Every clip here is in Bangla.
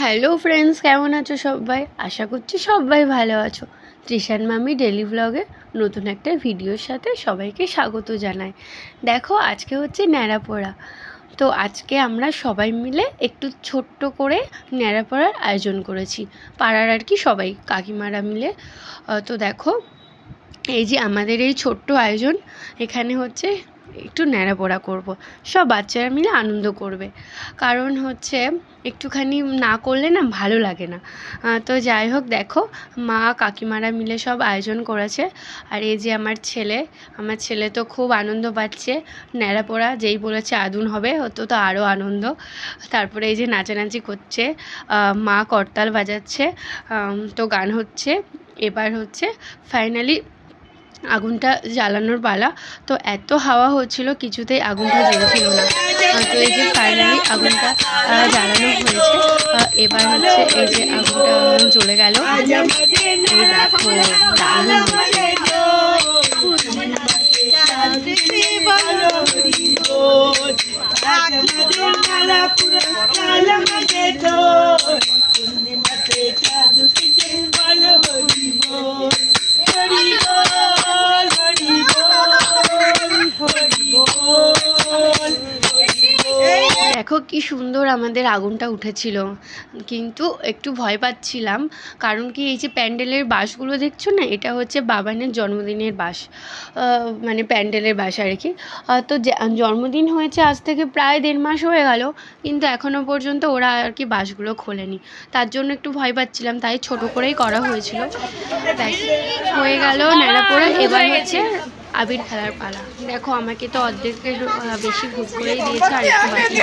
হ্যালো ফ্রেন্ডস কেমন আছো সবাই? আশা করছি সবাই ভালো আছো। ত্রিশান মামি ডেলি ব্লগে নতুন একটা ভিডিওর সাথে সবাইকে স্বাগত জানাই। দেখো, আজকে হচ্ছে ন্যাড়াপোড়া। তো আজকে আমরা সবাই মিলে একটু ছোট্ট করে ন্যাড়াপোড়ার আয়োজন করেছি। পাড়ার আর কি সবাই, কাকিমারা মিলে। তো দেখো, এই যে আমাদের এই ছোট্ট আয়োজন, এখানে হচ্ছে একটু ন্যাড়াপোড়া করব। সব বাচ্চারা মিলে আনন্দ করবে। কারণ হচ্ছে একটুখানি না করলে না ভালো লাগে না। তো যাই হোক দেখো, মা, কাকিমারা মিলে সব আয়োজন করেছে। আর এই যে আমার ছেলে আমার ছেলে তো খুব আনন্দ পাচ্ছে। ন্যাড়াপোড়া যেই বলেছে আদুন হবে হতো তো আরও আনন্দ। তারপরে এই যে নাচানাচি করছে মা করতাল বাজাচ্ছে তো গান হচ্ছে। এবার হচ্ছে ফাইনালি আগুনটা জ্বালানোর পালা। তো এত হাওয়া হচ্ছিল, কিছুতেই আগুনটা জ্বলছিল না। তো এই যে ফাইনালি আগুনটা জ্বালানো হয়েছে এবার হচ্ছে এই যে আগুনটা জ্বলে গেল। দেখো দেখো কি সুন্দর আমাদের আগুনটা উঠেছিল। কিন্তু একটু ভয় পাচ্ছিলাম, কারণ কি এই যে প্যান্ডেলের বাসগুলো দেখছ না, এটা হচ্ছে বাবানের জন্মদিনের বাস মানে প্যান্ডেলের বাস আর কি। তো জন্মদিন হয়েছে আজ থেকে প্রায় দেড় মাস হয়ে গেল, কিন্তু এখনও পর্যন্ত ওরা আর কি বাসগুলো খোলেনি। তার জন্য একটু ভয় পাচ্ছিলাম, তাই ছোট করেই করা হয়েছিল। হয়ে গেল ন্যাড়াপোড়া। এবার হচ্ছে আবির খেলার পালা। দেখো আমাকে তো অর্ধেকের বেশি ভুট করেই দিয়েছে আর একটু বাকি।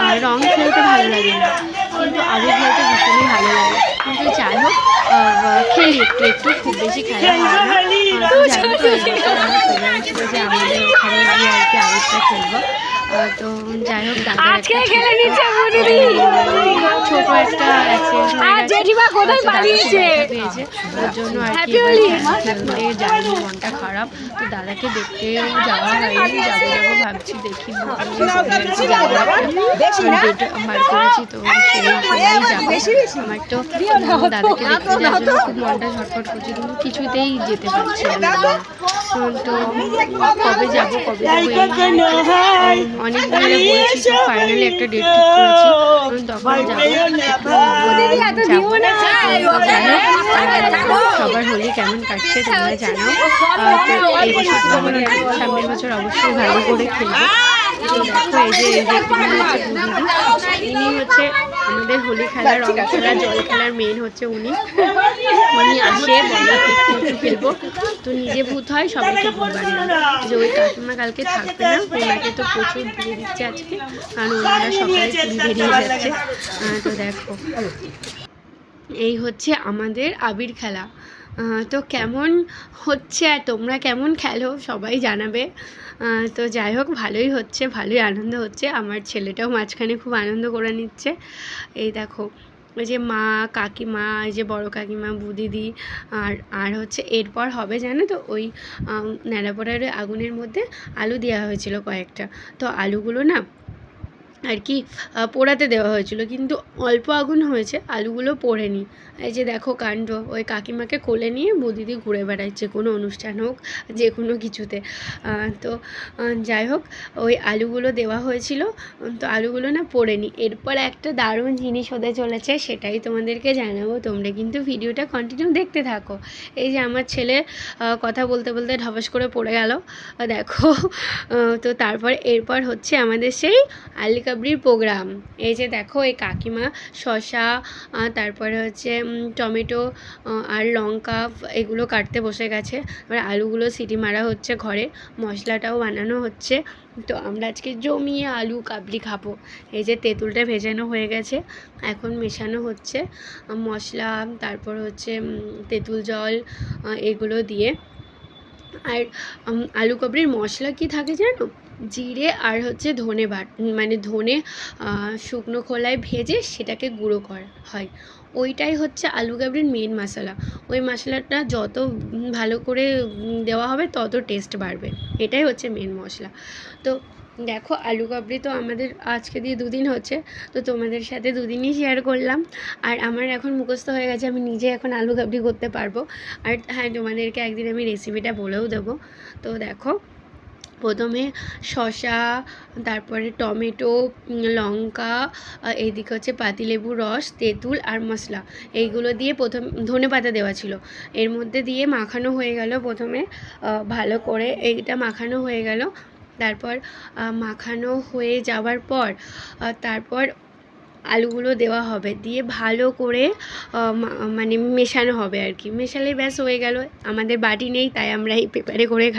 আমার না রং খেলতে ভালো লাগে না। কিন্তু আবির খেলতে ভীষণই ভালো লাগে। কিন্তু যাই হোক খেলি একটু একটু খুব বেশি খেলা আমাদের ওখানে গিয়ে আর কি খেলব। তো যাই হোক আজকে একটা খেলে। নিচ্ছে বুড়িদি। ছোট একটা অ্যাক্সিডেন্ট হয়ে জেঠিমা কোথায় দাদা পালিয়েছে? পেয়েছে। ওর জন্য আর কি খেলতে মনটা খারাপ। তো দাদাকে দেখতেও যাওয়া হয়নি যাব যাব ভাবছি দেখি করেছি তো সেই সময় যাব। আমার তো দাদাকে দেখতে যাওয়ার জন্য খুব মনটা ছটফট করছে কিন্তু কিছুতেই যেতে পারছি না তো কবে যাব কবে অনেক ধরে বলছি ফাইনালি একটা ডেট ঠিক করেছি তখন যাব সবার হোলি কেমন কাটছে তোমরা জানাও তো এই বছর আমাদের সামনের বছর অবশ্যই ভালো করে খেলব তো দেখো এই যে এই যে ইনি দিদি ইনি হচ্ছে আমাদের হোলি খেলা রং খেলা জল খেলার মেন হচ্ছে উনি। উনি আসে বলে খেলব। তো নিজে ভূত হয় সবাইকে ভূত বানিয়ে যে ওই কাকিমা কালকে থাকবে না ওনাকে তো প্রচুর দিয়ে দিচ্ছে আজকে। কারণ ওনারা সকালে বেরিয়ে যাচ্ছে। তো দেখো। এই হচ্ছে আমাদের আবির খেলা। তো কেমন হচ্ছে আর তোমরা কেমন খেলো সবাই জানাবে। তো যাই হোক, ভালোই হচ্ছে, ভালোই আনন্দ হচ্ছে। আমার ছেলেটাও মাঝখানে খুব আনন্দ করে নিচ্ছে। এই দেখো ওই যে মা, কাকিমা, এই যে বড় কাকিমা, বুদিদি আর আর হচ্ছে এরপর হবে জানো তো ওই ন্যাড়াপোড়ার আগুনের মধ্যে আলু দেওয়া হয়েছিল কয়েকটা। তো আলুগুলো না আর কি পোড়াতে দেওয়া হয়েছিল। কিন্তু অল্প আগুন হয়েছে, আলুগুলো পোড়েনি। এই যে দেখো কাণ্ড, ওই কাকিমাকে কোলে নিয়ে বৌদিদি ঘুরে বেড়াচ্ছে, কোনো অনুষ্ঠান হোক, যে কোনো কিছুতে। তো যাই হোক, ওই আলুগুলো দেওয়া হয়েছিল তো আলুগুলো না পোড়েনি। এরপর একটা দারুণ জিনিস হতে চলেছে, সেটাই তোমাদেরকে জানাব। তোমরা কিন্তু ভিডিওটা কন্টিনিউ দেখতে থাকো। এই যে আমার ছেলে কথা বলতে বলতে ঢপাস করে পড়ে গেল। দেখো তো তারপর, এরপর হচ্ছে আমাদের সেই আলিকাবরির প্রোগ্রাম। এই যে দেখো, এই কাকিমা, শশা তারপরে হচ্ছে টমেটো আর লঙ্কা, এগুলো কাটতে বসে গেছে। এবার আলুগুলো সিটি মারা হচ্ছে ঘরে, মশলাটাও বানানো হচ্ছে। তো আমরা আজকে জমিয়ে আলু কাবলি খাব। এই যে তেঁতুলটা ভেজানো হয়ে গেছে, এখন মেশানো হচ্ছে। মশলা, তারপর হচ্ছে তেঁতুল জল এগুলো দিয়ে। আর আলু কাবলির মশলা কি থাকে জানো? জিরে আর হচ্ছে ধনে বাট মানে ধনে শুকনো খোলায় ভেজে সেটাকে গুঁড়ো করা, হয়। ওইটাই হচ্ছে আলু কাবলির মেন মশলা। ওই মশলাটা যত ভালো করে দেওয়া হবে তত টেস্ট বাড়বে। এটাই হচ্ছে মেন মশলা। তো দেখো, আলু কাবলি তো আমাদের আজকে দিয়ে দুদিন হচ্ছে। তো তোমাদের সাথে দুদিনই শেয়ার করলাম। আর আমার এখন মুখস্থ হয়ে গেছে, আমি নিজে এখন আলু কাবলি করতে পারব। আর হ্যাঁ তোমাদেরকে একদিন আমি রেসিপিটা বলেও দেবো। তো দেখো প্রথমে শসা তারপরে টমেটো লঙ্কা আহ, এইদিকে হচ্ছে পাতিলেবু রস তেঁতুল আর মশলা। এইগুলো দিয়ে প্রথম ধনে পাতা দেওয়া ছিল। এর মধ্যে দিয়ে মাখানো হয়ে গেল প্রথমে ভালো করে এইটা মাখানো হয়ে গেল। তারপর মাখানো হয়ে যাওয়ার পর তারপর আলুগুলো দেওয়া হবে। দিয়ে ভালো করে মানে মেশানো হবে আর কি। মেশালে ব্যাস হয়ে গেল। আমাদের বাটি নেই তাই আমরা এই পেপারে করে খাই।